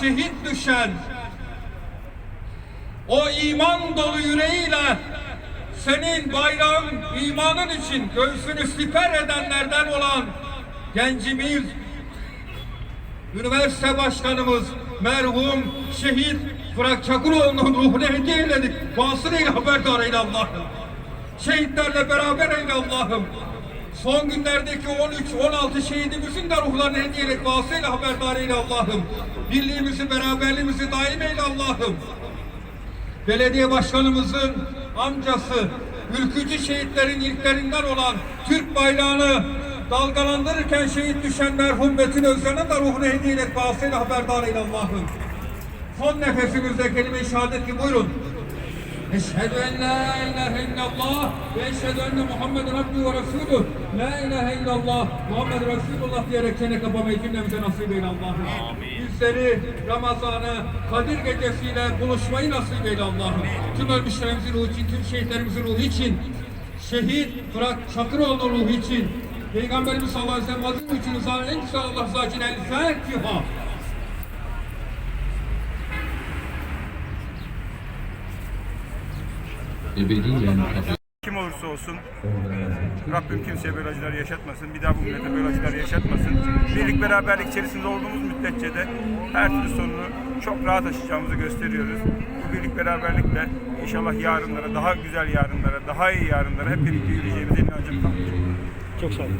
şehit düşen o iman dolu yüreğiyle senin bayrağın imanın için göğsünü siper edenlerden olan gencimiz üniversite başkanımız merhum şehit Fırat Çakıroğlu'nun ruhunu hediye eyledik. Haberdar eyle Allah'ım. Şehitlerle beraber eyle Allah'ım. Son günlerdeki 13-16 şehidimizin de ruhlarını hediye eyledik. Vasıyla haberdar eyle Allah'ım. Birliğimizi, beraberliğimizi daim eyle Allah'ım. Belediye başkanımızın amcası, ülkücü şehitlerin ilklerinden olan Türk bayrağını dalgalandırırken şehit düşen merhum Metin Özcan'a da ruhunu hediye ederek vasıyla haberdar eyle Allah'ım. Son nefesimizde kelime-i şehadet ki buyurun. Eşhedü en la ilahe illallah ve eşhedü enne Muhammeden abdü ve resulü. La ilahe illallah Muhammed Resulullah diyerek çene kapamayı cümlemize nasip eyle Allah'ım. Bizleri Ramazan'ı Kadir gecesiyle buluşmayı nasip eyle Allah'ım. Tüm ölmüşlerimizin ruhu için, tüm şehitlerimizin ruhu için, şehit Fırat Çakıroğlu ruhu için, Peygamberimiz sallallahu aleyhi ve sellem için, güzel Allah rızası için ebediyen Kim olursa olsun Rabbim kimseye böyle acılar yaşatmasın. Bir daha bu millete böyle acılar yaşatmasın. Birlik beraberlik içerisinde olduğumuz müddetçe de her türlü sorunu çok rahat aşacağımızı gösteriyoruz. Bu birlik beraberlikle inşallah yarınlara, daha güzel yarınlara, daha iyi yarınlara hep birlikte yürüyeceğimize inancım tam. Çok sağ olun.